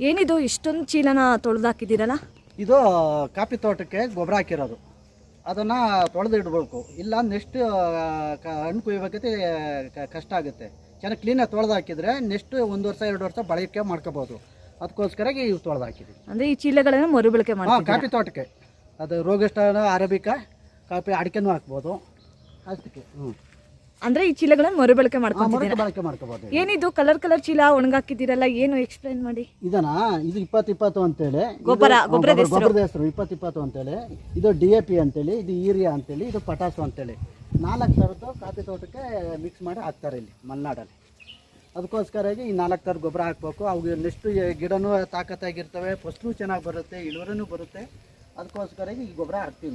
ಏನಿದು ಇಷ್ಟೊಂದು ಚೀಲನ ತೊಳೆದಾಕಿದ್ದೀರಲ್ಲ? ಇದು ಕಾಫಿ ತೋಟಕ್ಕೆ ಗೊಬ್ಬರ ಹಾಕಿರೋದು. ಅದನ್ನು ತೊಳೆದು ಇಡಬೇಕು ಇಲ್ಲ ನೆಕ್ಸ್ಟ್ ಹಣ್ಣು ಕುಯ್ಬೇಕೈತಿ ಕಷ್ಟ ಆಗುತ್ತೆ. ಚೆನ್ನಾಗಿ ಕ್ಲೀನಾಗಿ ತೊಳೆದು ಹಾಕಿದರೆ ನೆಕ್ಸ್ಟ್ ಒಂದು ವರ್ಷ ಎರಡು ವರ್ಷ ಬಳಕೆ ಮಾಡ್ಕೋಬೋದು. ಅದಕ್ಕೋಸ್ಕರ ಇವು ತೊಳೆದು ಹಾಕಿದ್ವಿ ಅಂದ್ರೆ ಈ ಚೀಲಗಳನ್ನು ಮರುಬಳಕೆ ಮಾಡಿ ಕಾಫಿ ತೋಟಕ್ಕೆ. ಅದು ರೋಗಸ್ಟಾನ ಅರೇಬಿಕಾ ಕಾಫಿ ಅಡಿಕೆನೂ ಹಾಕ್ಬೋದು. ಅಷ್ಟಕ್ಕೆ. ಹ್ಞೂ ಅಂದ್ರೆ ಈ ಚೀಲಗಳನ್ನ ಮರುಬಳಕೆ ಮೊರಕೆ ಮಾಡ್ಕೊಂತಿದ್ದೀರಾ? ಬಳಕೆ ಮಾಡ್ಕೋಬೋದು ಏನಿದು? ಕಲರ್ ಕಲರ್ ಚೀಲ ಒಣಗಾಕಿದ್ದೀರಲ್ಲ ಏನು ಎಕ್ಸ್ಪ್ಲೈನ್ ಮಾಡಿ? ಇದನ್ನ ಇದು ಇಪ್ಪತ್ತು ಇಪ್ಪತ್ತು ಅಂತೇಳಿ. ಇದು- ಗೊಬ್ಬರ, ಹಾ, ಗೊಬ್ಬರದ ಗೊಬ್ಬರ- ಗೊಬ್ಬರದ ಹೆಸರು ಇಪ್ಪತ್ತು ಇಪ್ಪತ್ತು ಅಂತೇಳಿ. ಇದು ಡಿ ಎ ಪಿ ಅಂತೇಳಿ ಇದು ಯೂರಿಯಾ ಅಂತೇಳಿ ಇದು ಪಟಾಸು ಅಂತೇಳಿ. ನಾಲ್ಕು ಥರದ್ದು ಕಾಫಿ ತೋಟಕ್ಕೆ ಮಿಕ್ಸ್ ಮಾಡಿ ಹಾಕ್ತಾರೆ ಇಲ್ಲಿ ಮಲೆನಾಡಲ್ಲಿ. ಅದಕ್ಕೋಸ್ಕರ ಈ ನಾಲ್ಕು ಥರ ಗೊಬ್ಬರ ಹಾಕ್ಬೇಕು. ಅವು ನೆಕ್ಸ್ಟ್ ಗಿಡನೂ ತಾಕತ್ತಾಗಿರ್ತವೆ ಫಸ್ಲು ಚೆನ್ನಾಗಿ ಬರುತ್ತೆ ಇಳುವರಿನೂ ಬರುತ್ತೆ. ಅದಕ್ಕೋಸ್ಕರ ಈ ಗೊಬ್ಬರ ಹಾಕ್ತೀವಿ ನಾವು.